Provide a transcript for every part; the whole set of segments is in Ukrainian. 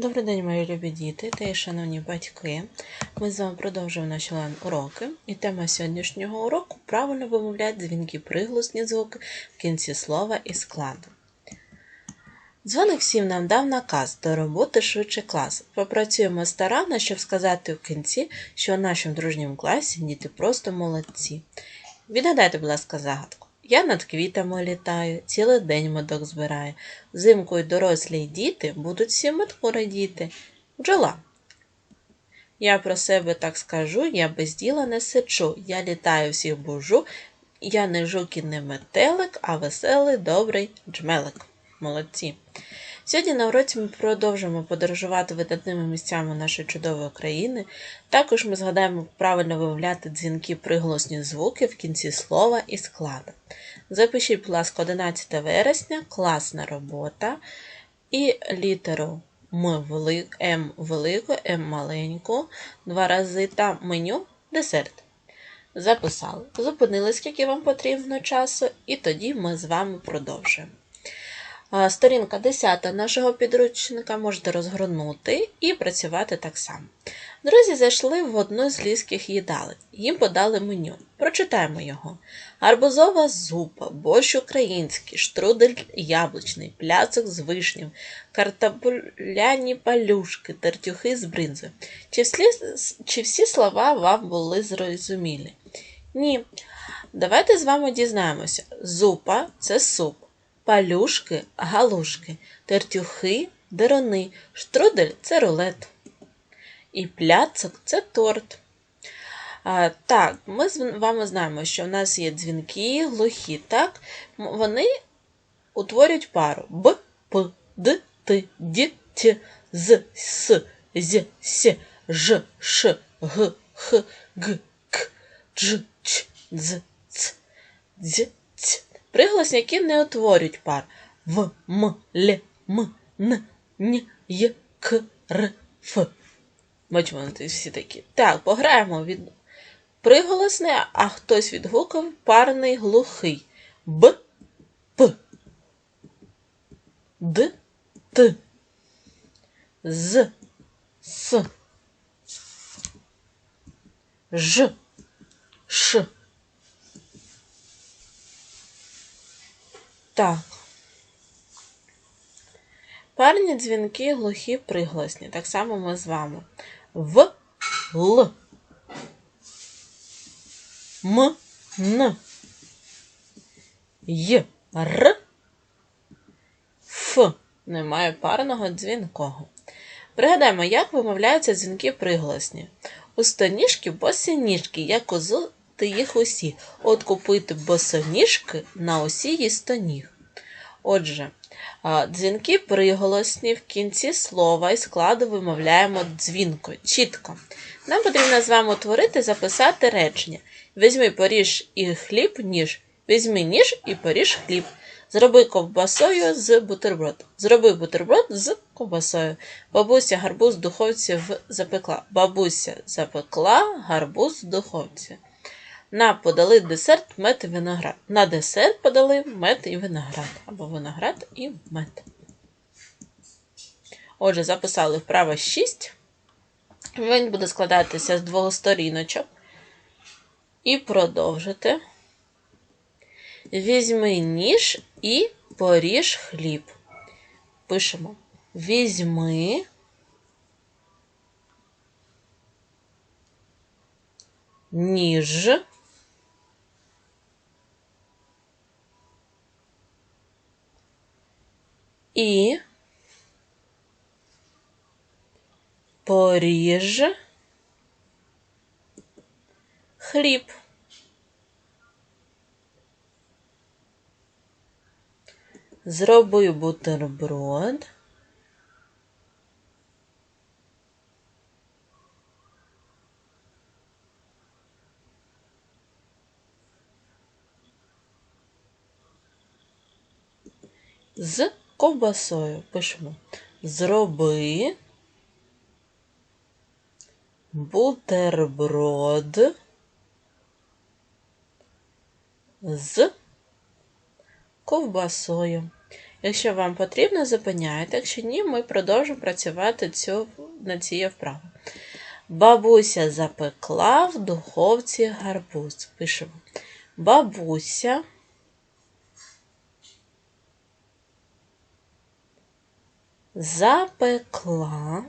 Добрий день, мої любі діти та й шановні батьки. Ми з вами продовжуємо наші уроки. І тема сьогоднішнього уроку правильно вимовляти дзвінки приголосні звуки в кінці слова і складу. Дзвоник всім нам дав наказ до роботи швидше клас. Попрацюємо старанно, щоб сказати в кінці, що у нашому дружньому класі діти просто молодці. Відгадайте, будь ласка, загадку. Я над квітами літаю, цілий день медок збираю. Взимку й дорослі й діти будуть всі медку радіти. Бджола. Я про себе так скажу, я без діла не сичу. Я літаю всіх бужу. Я не жук і не метелик, а веселий, добрий джмелик. Молодці. Сьогодні на уроці ми продовжимо подорожувати видатними місцями нашої чудової країни. Також ми згадаємо правильно вимовляти дзвінки приголосні звуки в кінці слова і складу. Запишіть, будь ласка, 11 вересня, класна робота і літеру М велик, М велику, М маленьку, два рази та меню десерт. Записали. Зупинили, скільки вам потрібно часу, і тоді ми з вами продовжуємо. Сторінка 10 нашого підручника можете розгорнути і працювати так само. Друзі зайшли в одну з ліських їдалень. Їм подали меню. Прочитаємо його: гарбузова зупа, борщ український, штрудель яблучний, пляцок з вишнів, картопляні палюшки, тертюхи з бринзою. Чи всі, чи всі слова вам були зрозумілі? Ні. Давайте з вами дізнаємося: зупа це суп палюшки, галушки, тертюхи, дерони, штрудель це рулет. І пляцок це торт. А, Так, ми з вами знаємо, що в нас є дзвінки, глухі, так? Вони утворюють пару Б, П, Д, Т, Д, Т, З, С, З, С, Ж, Ш, Г, Х, Г, К, Дж, Ч, З, Ц, Дз, Які не утворюють пар в, м, л, м, н, н, й, к, р, ф. Бачимо, вони всі такі. Так, пограємо від приголосне, а хтось відгукав парний глухий. Б, П, Д, Т, З, С, Ж, Ш. Так. Парні дзвінки глухі пригласні. Так само ми з вами. В, Л. М, Н. Й, Р. Ф. Немає парного дзвінкого. Пригадаємо, як вимовляються дзвінки пригласні. У стоніжки босоніжки, як узу ти їх усі. От купити босоніжки на усі стоніг. Отже, дзвінки приголосні в кінці слова і складу вимовляємо дзвінко, чітко. Нам потрібно з вами утворити, записати речення. Візьми поріж і хліб, ніж. Візьми ніж і поріж хліб. Зроби ковбасою з бутерброд. Зроби бутерброд з ковбасою. Бабуся гарбуз в духовці запекла. Бабуся запекла гарбуз в духовці. На подали десерт, мед і виноград. На десерт подали мед і виноград. Або виноград і мед. Отже, записали вправо 6. Він буде складатися з двох сторіночок. І продовжити. Візьми ніж і поріж хліб. Пишемо: Візьми. Ніж. І поріж хліб. Зроби бутерброд. З ковбасою. Пишемо зроби бутерброд з ковбасою. Якщо вам потрібно, зупиняйте. Якщо ні, ми продовжимо працювати цю, над цією вправою. Бабуся запекла в духовці гарбуз. Пишемо. Бабуся запекла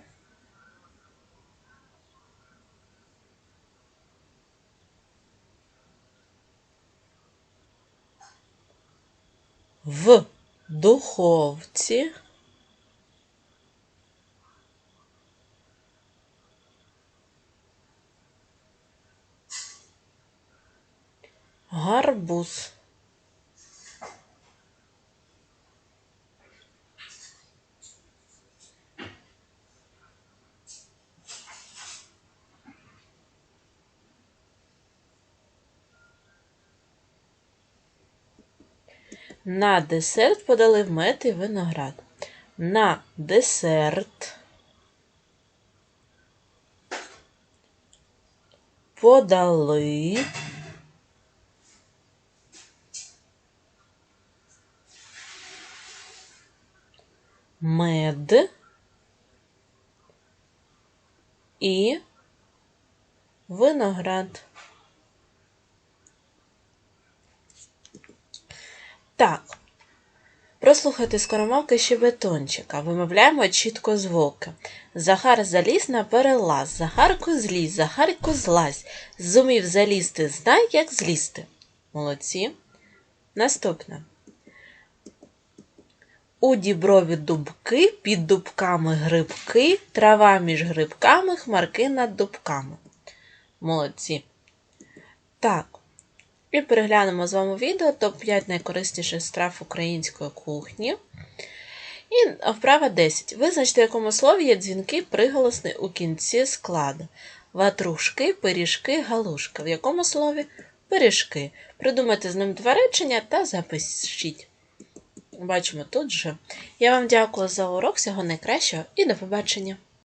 в духовці гарбуз. На десерт подали мед і виноград. На десерт подали мед і виноград. Так. Прослухайте скоромовки щебетончика. Вимовляємо чітко звуки. Захар заліз на перелаз, Захарко злізь, Захарко злазь. Зумів залізти, знай, як злізти. Молодці. Наступне. У діброві дубки, під дубками грибки, трава між грибками, хмарки над дубками. Молодці. Так. І переглянемо з вами відео топ-5 найкорисніших страв української кухні. І вправа 10. Визначте, в якому слові є дзвінки приголосний у кінці складу. Ватрушки, пиріжки, галушки. В якому слові пиріжки. Придумайте з ним два речення та запишіть. Бачимо тут же. Я вам дякую за урок, всього найкращого і до побачення!